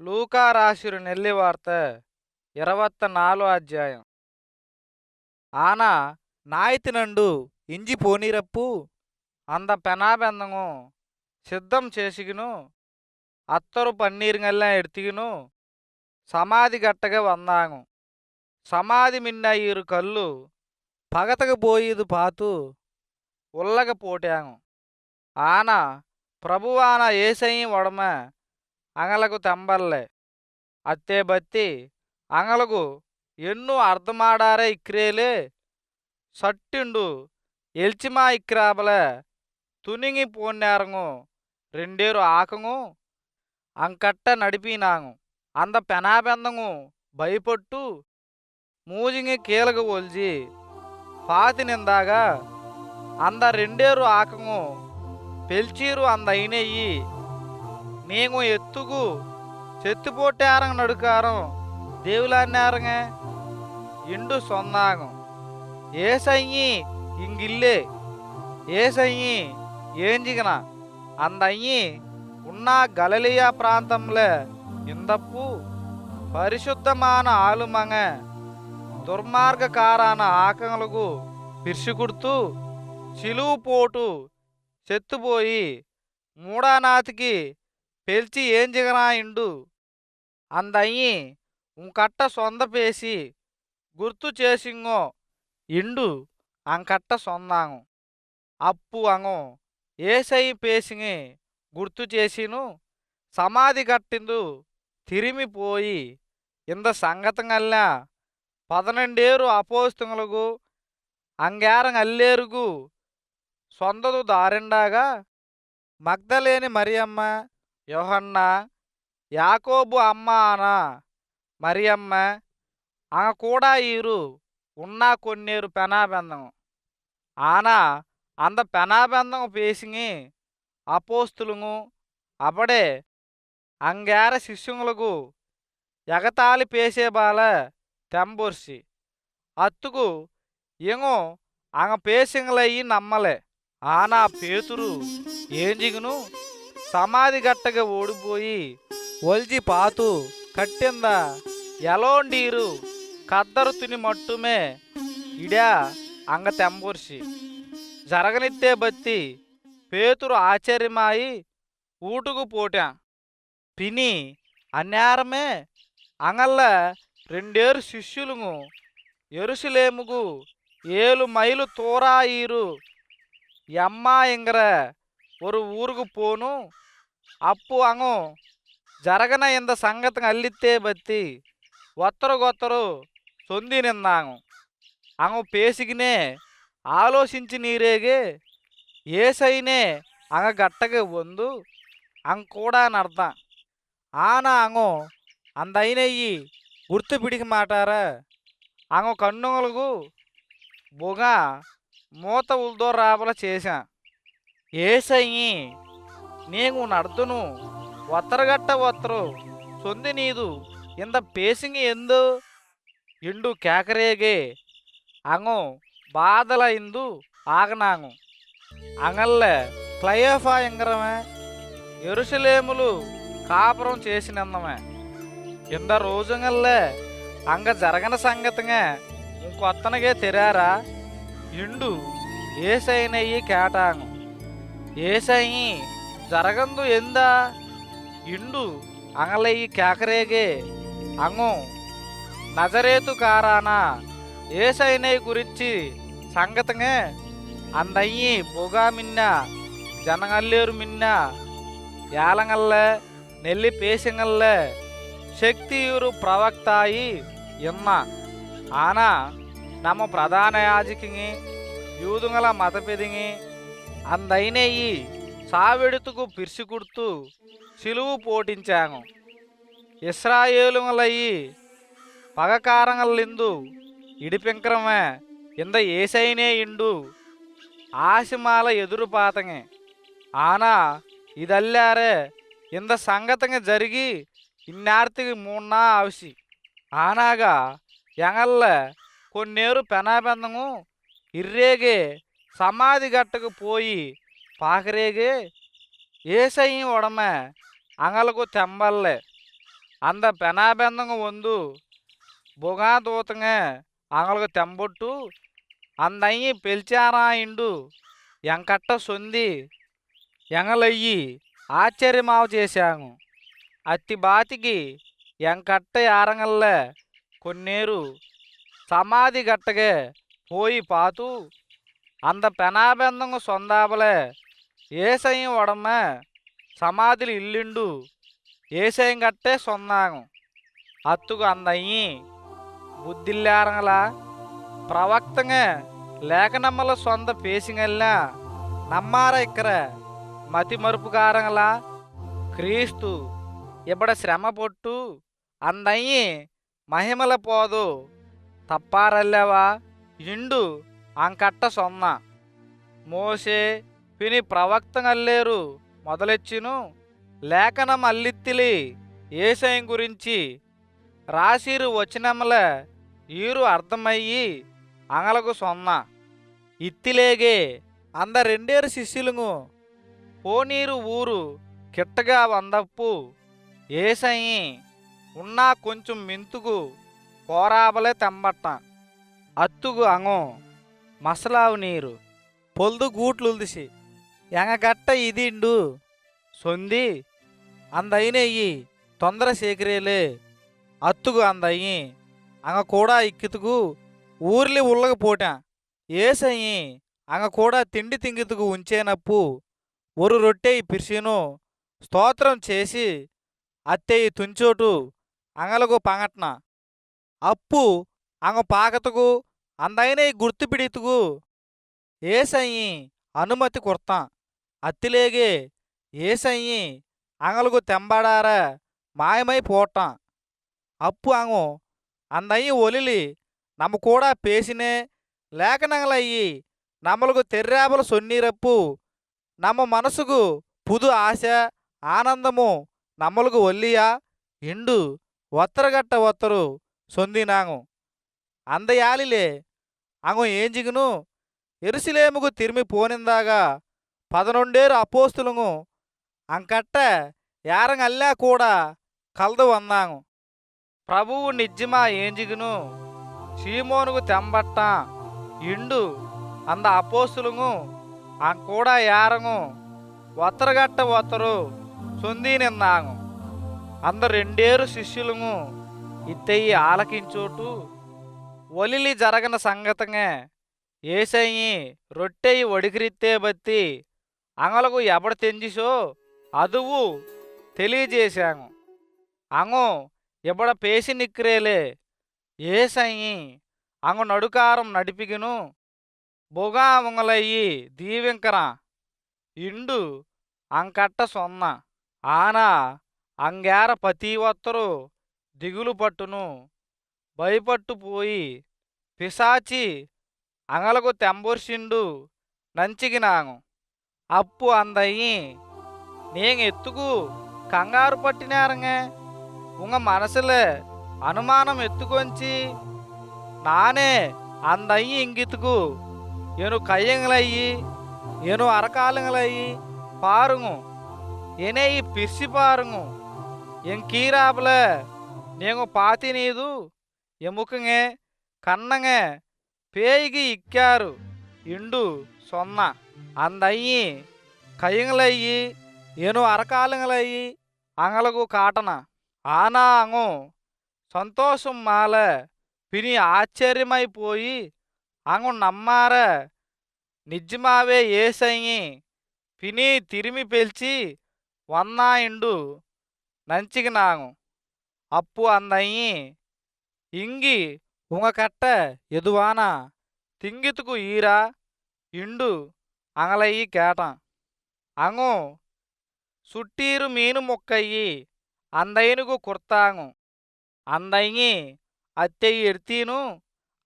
లూకా ராசிரு நெல்லி ఇరవత్త నాలుగు అధ్యాయం. ఆన నాయతినండు ఇంజి పోనీరప్పు అంద పెనాబెందము సిద్ధం చేసిగిను అత్తరు పన్నీరుగల్లా ఎడితిగిను సమాధి గట్టగా వందాము. సమాధి మిన్న కళ్ళు పగతకు పోయిదు పాతు ఉల్లగ పోటాము. ఆన ప్రభువాన ఏసయ్యం ఒడమ అంగలకు తెంబర్లే. అత్తే బత్తి అంగలకు ఎన్నో అర్థమాడారే ఇక్రేలే. సట్టిండు ఎల్చిమా ఇక్రాబలే. తునింగి పోన్యారంగు రెండేరు ఆకంగు అంకట్ట నడిపినాంగు. అంద పెనాబెందంగు భయపట్టు మూజింగి కీలక ఒల్చి పాతి నిందాగా అంద రెండేరు ఆకంగు పెల్చీరు మేము అయినయ్యి నీకు ఎత్తుకు చెత్తుపోటారంగ నడుకారం దేవులాన్నారంగ ఇండు సొన్నాగం. ఏసయ్యి ఇంగిల్లే ఏసయ్యి ఏంజిగన అందయ్యి ఉన్న గలలియా ప్రాంతంలో ఇందప్పు పరిశుద్ధమాన ఆలుమంగ దుర్మార్గకారాన ఆకంగులకు పిర్సుకుడుతూ చిలువు పోటు చెత్తుపోయి మూడానాతికి పెల్చి ఏం జిగనా ఇండు? అందయ్యి ఉంకట్ట సొంద పేసి గుర్తు చేసింగో ఇండు అంకట్ట సొందాంగు అప్పు అంగో ఏసై పేసిగి గుర్తు చేసిను సమాధి కట్టిందు తిరిమిపోయి ఇంద సంగతంగల్లా పదనెండేరు అపోస్తులకు అంగారం అల్లేరుగు సొందదు దారిండాగా మగ్ధలేని మరియమ్మ యోహన్న యాకోబు అమ్మ అన మరియమ్మ ఆ కూడా ఈరు ఉన్నా కొన్నేరు పెనాబెందం. ఆనా అంద పెనాబెందం పేసింగి అపోస్తులుగు అప్పుడే అంగార శిష్యులకు ఎగతాళి పేసే బాల తెంబొర్సి అత్తుకు ఇంగో అంగ పేసింగలయ్యి నమ్మలే. ఆనా పేతురు ఏంజిగును సమాధి గట్టగా ఓడిపోయి ఒల్జి పాతు కట్టింద ఎలోండీరు కద్దరు తుని మట్టుమే ఇడా అంగ తెంబొర్సి జరగనిత్తే బత్తి పేతురు ఆశ్చర్యమాయి ఊటుకు పోటా. పిని అన్యారమే అంగల్ల రెండేరు శిష్యులుము ఎరుసలేముగు ఏలు మైలు తోరాయిరు ఎమ్మా ఇంగర ஒரு ஊருக்கு போனும் అప్పు అంగు జరగన ఇంద సంగతి అల్లిత్తే బత్తి ఒత్తరు గొత్తరు సొంది నిందాంగు అంగు పేసిగినే ఆలోచించి నీరేగే ఏసైనే అంగ గట్టగా వందు అంగ్ కూడా నర్దం ఆన అంగు అందైనయ్యి గుర్తు పిడికి మాటారా అంగు కన్నులకు బొగ మూత ఉల్దో రాబల చేశా ఏసయ్యి నీకు నడుతును ఒత్తరగట్ట ఒత్తరు సొంది నీదు ఇంత పేసింగి ఎందు? ఇండు కేకరేగే అంగు బాధల ఇందు ఆగనాంగు. అంగల్ల క్లయోఫా ఎంగరమే ఎరుసలేములు కాపురం చేసినందమే. ఇంత రోజుగల్లే అంగ జరగన సంగతిగా ఇంకొత్తనగే తెరారా? ఇండు ఏసైనయ్యి కేటాంగు. ఏసయి జరగందు ఎందా ఇండు అంగలయ్యి కేకరేగే అంగు నజరేతు కారానా ఏసైనయ్య గురించి సంగతంగా అందయ్యి బొగా మిన్న జనగల్లేరు మిన్న యాలంగల్ల నెల్లి పేసింగల్ల శక్తియురు ప్రవక్తాయి ఇమ్మ ఆనా నమ్మ ప్రధాన యాజకిని యూదుంగల మతపెదిగి అందైనయి సావెడుతుకు పిర్సికుడుతూ సిలువు పోటించాము ఇస్రాయేలులయ్యి పగకారంగలిందు ఇడిపింకరమే ఇంద ఏసైనే ఇండు ఆశిమాల ఎదురుపాతంగే ఆనా ఇదల్లారే ఇంద సంగతంగా జరిగి ఇన్నార్తికి మూన్నా ఆవిసి. ఆనాగా ఎంగల్ల కొన్నేరు పెనాబెందము ఇర్రేగే సమాధి గట్టకు పోయి పాకరేగే ఏసయ్య ఉడమే అంగలకు తెంబల్లే. అంద పెనాబెందంగా వందు బుగాదూతంగా అంగలకు తెంబొట్టు అందయ్యి పిలిచారా ఇండు ఎంకట్ట సొంది ఎంగలయ్యి ఆశ్చర్యమావ చేశాము. అత్తి బాతికి ఎంకట్ట ఆరంగల్లే కొన్నేరు సమాధి గట్టగే పోయి పాతూ அந்த பெனாபெந்தங்க சொந்தாபல ஏசையும் உடம்ப சமாதியில் இல்லிண்டு ஏசையும் கட்டே சொன்னாங்க అత్తుకు అందయ్యి బుద్ధిల్లారంగల ప్రవక్తంగ లేఖనమ్మల సొంత పేసింగల్ల నమ్మార ఇక్కర మతి మరుపుకారంగల క్రీస్తు ఇబ్బడ శ్రమ పొట్టు అందయ్యి మహిమల పోదు తప్పారల్లేవా ఇండు అంకట్ట సొన్న మోసే పిని ప్రవక్తనల్లేరు మొదలెచ్చిను. లేఖనం అల్లిత్తిలి ఏసయం గురించి రాసిరు వచనముల ఈరు అర్థమయ్యి అంగలకు సొన్న ఇత్తిలేగే అంద రెండేరు శిష్యులుగు పోనీరు ఊరు కిట్టగా వందప్పు. ఏసయి ఉన్నా కొంచెం మెంతుకు పోరాబలే తెంబట్ట. అత్తుగు అంగం. మసలావు నీరు. పొల్దు గూట్లుల్దిసి ఎంగగట్ట ఇదిండు. సొంది అందయినయ్యి తొందర సేకరేలే. అత్తుగు అందయ్యి అంగ కూడా ఇక్కితుకు ఊర్లి ఉల్లగపోటా ఏసయ్యి అంగ కూడా తిండి తింగితుకు ఉంచేనప్పు. ఒరు రొట్టెయి పిరిసిను స్తోత్రం చేసి అత్తేయి తుంచోటు అంగలకు పంగట్న. అప్పు అంగ పాకతకు అందైన గుర్తు పిడితుకు. ఏసయ్యి అనుమతి కొర్తా అత్తిలేగే ఏసయ్యి అంగలకు తెంబడారా మాయమై పోటాం అప్పు అంగు అందయ్యి ఒలిలి నమ్మ కూడా పేసినే లేఖనంగలయ్యి నమ్మలకు తెర్రాబల సొన్నీరప్పు. నమ్మ మనసుకు పుదు ఆశ ఆనందము నమ్మలకు ఒల్లియా. ఇండు ఒత్తరగట్ట ఒత్తరు సొందినాంగు. అందయాలిలే అంగు ఏంజిగును ఎరుసలేముకు తిరిమి పోనిందాగా పదనొండేరు అపోస్తులుగు అంకట్ట యారంగల్లా కూడా కలదు వందాము. ప్రభువు నిజ్జమా ఏంజిగును సీమోనుకు తెంబట్ట ఇండు అంద అపోస్తులుగు ఆ కూడా యారంగు ఒత్తరగట్ట ఒత్తరు సొంది నిన్నాంగు అంద రెండేరు శిష్యులుగు ఇత్తయ్యి ఆలకించోటు ఒలిలి జరగన సంగతంగా ఏసయ్యి రొట్టెయి ఒడికిరిత్తే బత్తి అంగలకు ఎబడ తెంజిసో అదువు తెలియజేశాము అంగు ఎబడ పేసి నిక్రేలే. ఏసయ్యి అంగు నడుకారం నడిపిగిను బొగా ఉంగలయ్యి దీవింకరా. ఇండు అంకట్ట సొన్న. ఆనా అంగేర పతి ఒత్తరు దిగులు పట్టును. భయపట్టుపోయి పిశాచి అంగలకు తెంబొర్సిండు నంచికినాను అప్పు అందయ్యి నేను ఎత్తుకు కంగారు పట్టినారుங்க உங்க மனசுல அனுமானம் எத்துக்கொஞ்சி நானே அந்த ஐயும் இங்கித்துக்கு எனு கையங்களையி எனு அறக்காலுங்களையி பாருங்க என்னையி பிரிச்சு பாருங்க என் கீராப்பில் நீங்கள் பாத்தினீது ఎముకంగే కన్నంగే పేయిగి ఇక్కారు. ఇండు సొన్న. అందయ్యి కయ్యంలయ్యి ఎను అరకాలంగలయ్యి అంగలకు కాటన. ఆనా అంగు సంతోషం మాల పిని ఆశ్చర్యమైపోయి అంగు నమ్మార నిజమావే ఏసయ్యి పిని తిరిమి పెల్చి వన్నాయిండు నంచికి నాగు అప్పు అందయ్యి ఇంగి ఉంగకట్ట ఎదువాన తింగితుకు ఈరా ఇండు అంగలయ్యి కేట. అంగు సుట్టీరు మీను మొక్కయ్యి అందైనుగు కుర్తాంగు. అందయ్యి అత్తెయ్యి ఎడ్తీను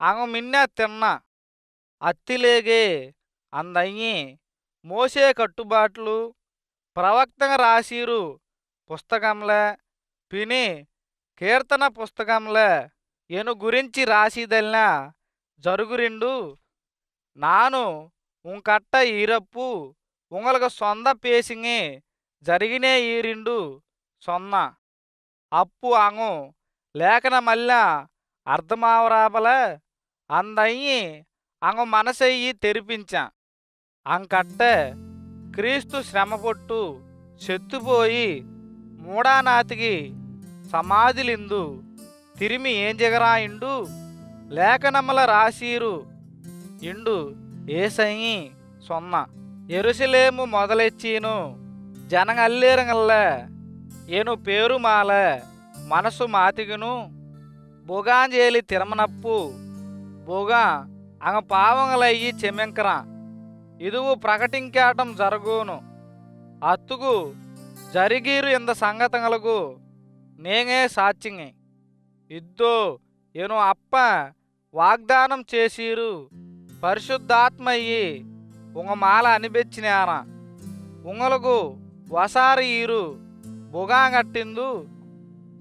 అంగు మిన్న తిన్న. అత్తిలేగే అందయ్యి మోసే కట్టుబాట్లు ప్రవక్తంగా రాసిరు పుస్తకంలే పిని కీర్తన పుస్తకంలే. ఎను గురించి రాసిదల్న? జరుగురిండు. నాను ఉంకట్ట ఈరప్పు ఉంగలకు సొంద పేసింగి జరిగినే ఈరిండు సొన్న. అప్పు అంగు లేఖన మల్ల అర్ధమావరాపల అందయ్యి అంగు మనసయ్యి తెరిపించా. అంకట్ట క్రీస్తు శ్రమపొట్టు చెత్తుపోయి మూడానాతికి సమాధిలిందు. తిరిమి ఏం జగరా ఇండు? లేఖనమ్మల రాశీరు. ఇండు ఏసయి సొన్న. ఎరుసలేము మొదలెచ్చీను. జనగల్లేరంగల్ల ఏను పేరు మాల. మనసు మాతిగును. బొగాంజేలి తిరమనప్పు. బొగా అంగ పావంగలయ్యి చెమ్మెంకరాన్ ఇదువు ప్రకటించటం జరుగును. అత్తుకు జరిగీరు ఇంత సంగతంగలకు నేనే సాత్యంగి ఇద్దో ఎను అప్ప వాగ్దానం చేసీరు పరిశుద్ధాత్మయ్యి ఉంగ మాల అనిబెచ్చినారా ఉంగలకు వసారి ఈరు బుగాంగట్టిందు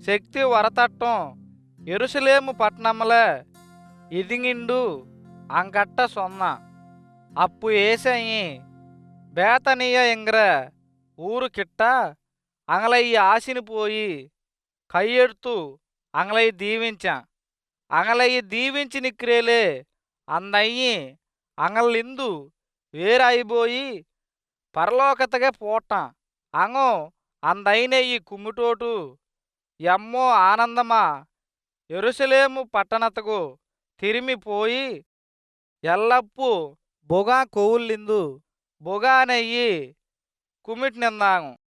శక్తి వరతట్టం ఎరుసలేము పట్నముల ఇదింగిండు అంకట్ట సొన్న. అప్పు ఏసయ్యి బేతనీయ ఇంగ్ర ఊరు కిట్ట అంగలయ్యి ఆశని పోయి కయ్యెడుతూ అంగలయ్య దీవించా. అంగలయ్యి దీవించి నిక్రేలే. అందయ్యి అంగలిందు వేరాయిపోయి పరలోకతగా పోట. అంగో అందయినయ్యి కుమ్ముటోటు. ఎమ్మో ఆనందమా. ఎరుసలేము పట్టణతకు తిరిమిపోయి ఎల్లప్పు బొగా కొవ్వులిందు. బొగానయ్యి కుమిట్ నిందాము